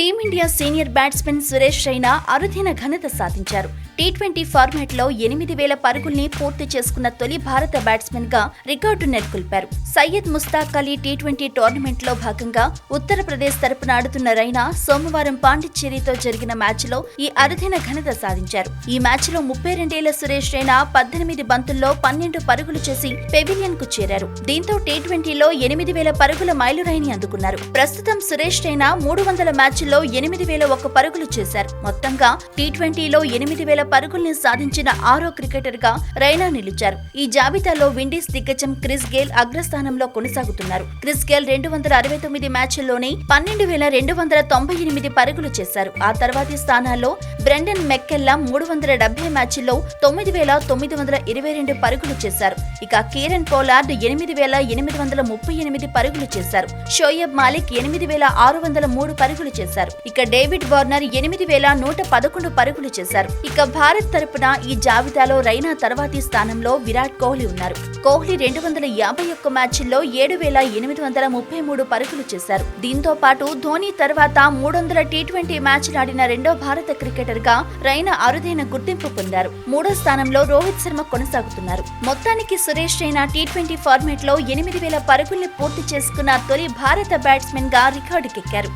Team India senior batsmen Suresh Raina అరుదైన ఘనత సాధించారు. టీ ట్వంటీ ఫార్మాట్లో ఎనిమిది వేల పరుగుల్ని పూర్తి చేసుకున్న తొలి భారత బ్యాట్స్మెన్గా రికార్డు నెలకొల్పారు. సయ్యద్ ముస్తాక్ అలీ టీ ట్వంటీ టోర్నమెంట్లో భాగంగా ఉత్తరప్రదేశ్ తరపున ఆడుతున్న రైనా సోమవారం పాండిచ్చేరితో జరిగిన మ్యాచ్లో ఈ అరుదైన ఘనత సాధించారు. ఈ మ్యాచ్లో ముప్పై రెండేళ్ళ సురేష్ రైనా పద్దెనిమిది బంతుల్లో పన్నెండు పరుగులు చేసి పెవిలియన్కు చేరారు. దీంతో టీ ట్వంటీలో ఎనిమిది వేల పరుగుల మైలురాయిని అందుకున్నారు. ప్రస్తుతం సురేష్ రైనా మూడు వందల మ్యాచ్ల్లో ఎనిమిది వేల ఒక్క పరుగులు చేశారు. మొత్తంగా టీ ట్వంటీలో ఎనిమిది వేల పరుగుల్ని సాధించిన ఆరో క్రికెటర్గా రైనా నిలిచారు. ఈ జాబితాలో విండీస్ దిగ్గజం క్రిస్ గేల్ అగ్రస్థానంలో కొనసాగుతున్నారు. క్రిస్ గేల్ రెండు వందల అరవై తొమ్మిది మ్యాచ్ల్లోనే పన్నెండు వేల రెండు వందల తొంభై ఎనిమిది పరుగులు చేశారు. ఆ తర్వాతి స్థానాల్లో బ్రెండన్ మెక్కెల్లా మూడు వందల డెబ్బై మ్యాచ్ల్లో తొమ్మిది వేల తొమ్మిది వందల ఇరవై రెండు పరుగులు చేశారు. ఇక కీరన్ పోలార్డ్ ఎనిమిది వేల ఎనిమిది వందల ముప్పై ఎనిమిది పరుగులు చేశారు. షోయబ్ మాలిక్ ఎనిమిది వేల ఆరు వందల మూడు పరుగులు చేశారు. ఇక డేవిడ్ వార్నర్ ఎనిమిది వేల నూట పదకొండు పరుగులు చేశారు. ఇక భారత్ తరపున ఈ జాబితాలో రైనా తర్వాతి స్థానంలో విరాట్ కోహ్లీ ఉన్నారు. కోహ్లీ రెండు వందల యాభై ఒక్క మ్యాచ్ల్లో ఏడు వేల ఎనిమిది వందల ముప్పై మూడు పరుగులు చేశారు. దీంతో పాటు ధోని తర్వాత మూడు వందల టీ ట్వంటీ మ్యాచ్లు ఆడిన రెండో భారత క్రికెటర్గా రైనా అరుదైన గుర్తింపు పొందారు. మూడో స్థానంలో రోహిత్ శర్మ కొనసాగుతున్నారు. మొత్తానికి సురేష్ రైనా టీ ట్వంటీ ఫార్మాట్లో ఎనిమిది వేల పరుగుల్ని పూర్తి చేసుకున్న తొలి భారత బ్యాట్స్మెన్గా రికార్డుకెక్కారు.